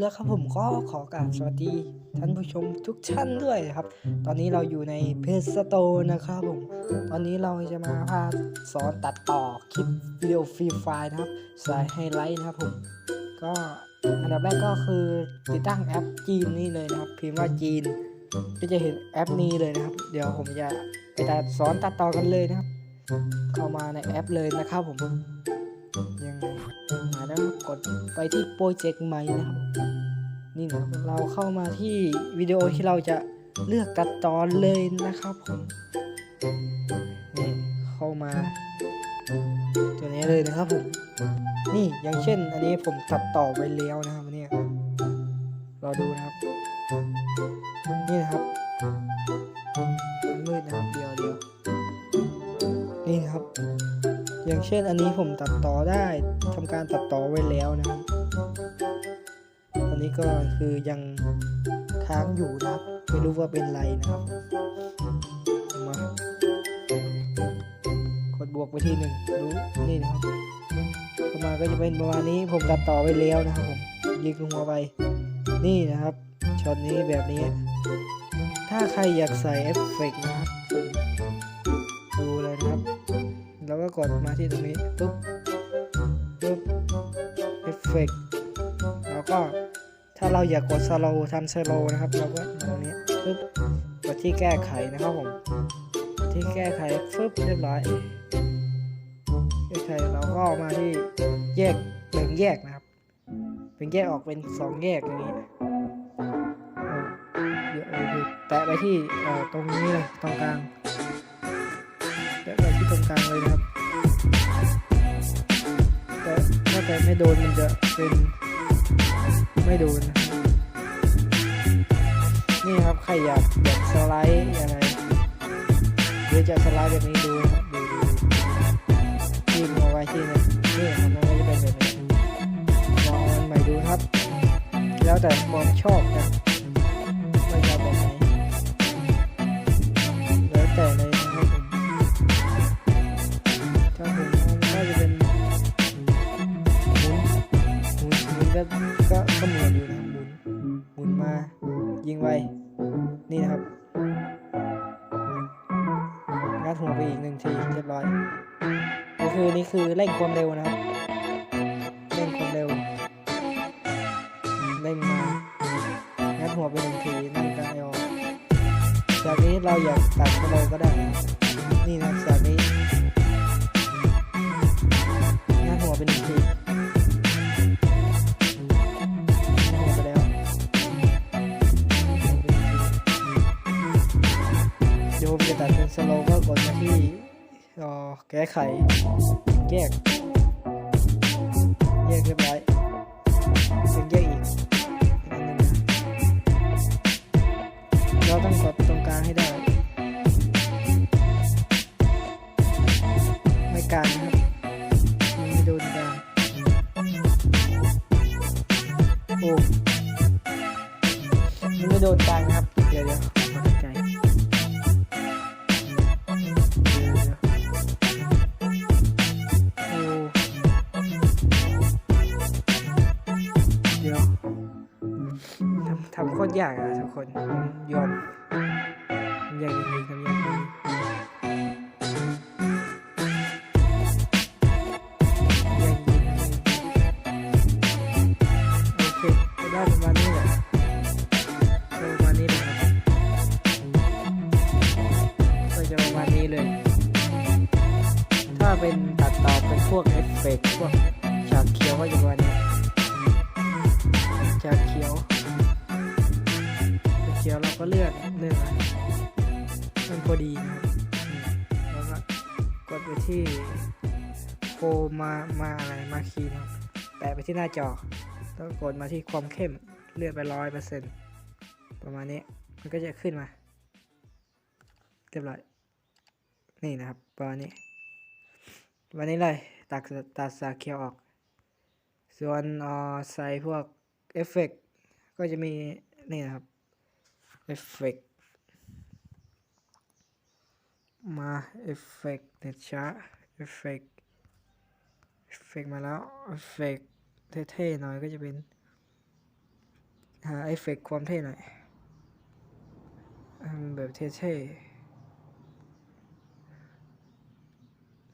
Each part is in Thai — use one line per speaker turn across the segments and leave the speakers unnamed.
แล้วครับผมก็ขอกราบสวัสดีท่านผู้ชมทุกท่านด้วยครับ ตอนนี้เราอยู่ในเพจสโตนะครับผม ตอนนี้เราจะมาพาสอนตัดต่อคลิปวิดีโอฟรีไฟล์นะครับสายไฮไลท์นะครับผม ก็อันดับแรกก็คือติดตั้งแอปจีนนี่เลยนะครับ พิมพ์ว่าจีน ก็จะเห็นแอปนี้เลยนะครับ เดี๋ยวผมจะไปตัดสอนตัดต่อกันเลยนะครับ เข้ามาในแอปเลยนะครับผม ยังไงมาแล้วกดไปที่โปรเจกต์ใหม่นะครับ นี่นะครับเราเข้ามาที่วิดีโอที่เราจะเลือกตัดตอนเลยนะครับผมนี่เข้ามา ตัวนี้เลยนะครับผม นี่อย่างเช่น อันนี้ผมตัดต่อไปแล้วนะครับเนี่ยรอดูนะครับ นี่นะครับมันมืดนะครับเดียวเดียว นี่นะครับ อย่างเช่นอันนี้ผมตัดต่อได้ทำการตัดต่อไว้แล้วนะครับอันนี้ก็คือยังค้างอยู่นะครับ ไม่รู้ว่าเป็นไรนะครับ มากดบวกไปที่หนึ่งรู้นี่นะครับเข้ามาก็จะเป็นประมาณนี้ผมตัดต่อไว้แล้วนะครับผมยิงลงหัวไป นี่นะครับช็อตนี้แบบนี้ ถ้าใครอยากใส่เอฟเฟกต์นะครับ ดมาที่ตรงนี้ปุ๊บปุ๊บเอฟเฟกต์แล้วก็ถ้าเราอยากกดสโลว์ทำสโลว์นะครับ เราก็ตรงนี้ปุ๊บกดที่แก้ไขนะครับผมที่แก้ไขปุ๊บเรียบร้อยแก้ไขเราก็มาที่แยกแบ่งแยกนะครับเป็นแยกออกเป็นสองแยกอย่างนี้อยวโอเคแตะไปที่ตรงนี้เลยตรงกลางแตะไปที่ตรงกลางเลยนะครับ ถ้าแต่ไม่โดนมันจะเป็นไม่โดนนะนี่ครับใครอยากอยากสไลด์อะไรหรือจะสไลด์แบบนี้ดูครับดูดูที่มาไว้ที่นี่นี่ครับมันก็จะเป็นแบบนี้ลองอันใหม่ดูครับ แล้วแต่ความชอบนะ ยิงไวนี่นะครับงัดหัวไปอีกหนึ่งทีเรียบร้อยก็คือนี่คือเร่งความเร็วนะครับเร่งความเร็วเร่งมางัดหัวไปหนึ่งทีนั่นก็เอาจากนี้เราอยากตัดก็เลยก็ได้ นี่นะจากนี้ ผมจะตัดเป็นสโลว์ก็กดมาที่แก้ไข แยก แยกเรียบร้อยเป็นแยกอีกอันหนึงนะเราต้องกดตรงกลางให้ได้ ไม่กลางนะครับมันไม่โดนกลางโอ้มันไม่โดนกลางนะครับ เดี๋ยวเดี๋ยวำโคตรยากอะทุกคนยอมมันยากจริงๆทำยากจริงยากจริงโอเคก็ได้ประมาณนี้แหละประมาณนี้แหละครับก็จะประมาณนี้เลย ถ้าเป็นตัดต่อเป็นพวกเอฟเฟกต์พวกฉากเขียวก็จะประมาณนี้ ก็เลือกเลือกอะไรมันพอดีครับแล้วก็กดไปที่โฟมามาอะไรมาคีนแตะไปที่หน้าจอแล้วก็กดมาที่ความเข้มเลือกไปร้อยเปอร์เซ็นต์ประมาณนี้มันก็จะขึ้นมาเรียบร้อยนี่นะครับประมาณนี้วันนี้เลยตัดตัดสาเขียวออก ส่วนเออใส่พวกเอฟเฟกต์ก็จะมีนี่นะครับ เอฟเฟกต์มาเอฟเฟกต์เน็ตช้าเอฟเฟกต์เอฟเฟกต์มาแล้วเอฟเฟกต์เท่ๆหน่อยก็จะเป็นหาเอฟเฟกต์ความเท่หน่อยแบบเท่ๆ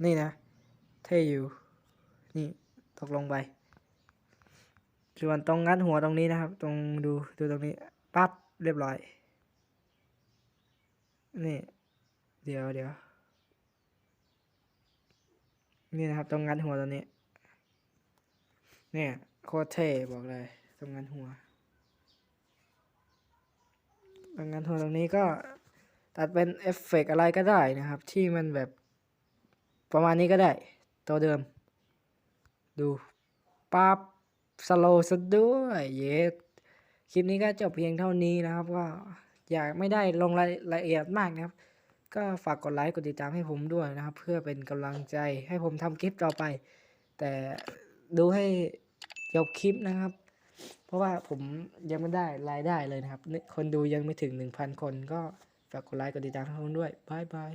นี่นะ เท่อยู่ นี่ตกลงไป ส่วนตรงงัดหัวตรงนี้นะครับ ตรงดูดูตรงนี้ ปั๊บ เรียบร้อย นี่เดี๋ยวเดี๋ยวนี่นะครับตรงงัดหัวตรงนี้ เนี่ยโคตรเท่บอกเลยตรงงัดหัวตรงงัดหัวตรงนี้ก็ตัดเป็นเอฟเฟกต์อะไรก็ได้นะครับ ที่มันแบบประมาณนี้ก็ได้ ตัวเดิม ดูปั๊บสโลว์ซะด้วย เยสคลิปนี้ก็จบเพียงเท่านี้นะครับก็ อยากไม่ได้ลงรายละเอียดมากนะครับ ก็ฝากกดไลค์กดติดตามให้ผมด้วยนะครับ เพื่อเป็นกำลังใจให้ผมทำคลิปต่อไป แต่ดูให้จบคลิปนะครับ เพราะว่าผมยังไม่ได้รายได้เลยนะครับ คนดูยังไม่ถึง 1,000 คนก็ฝากกดไลค์กดติดตามให้ผมด้วยบายบาย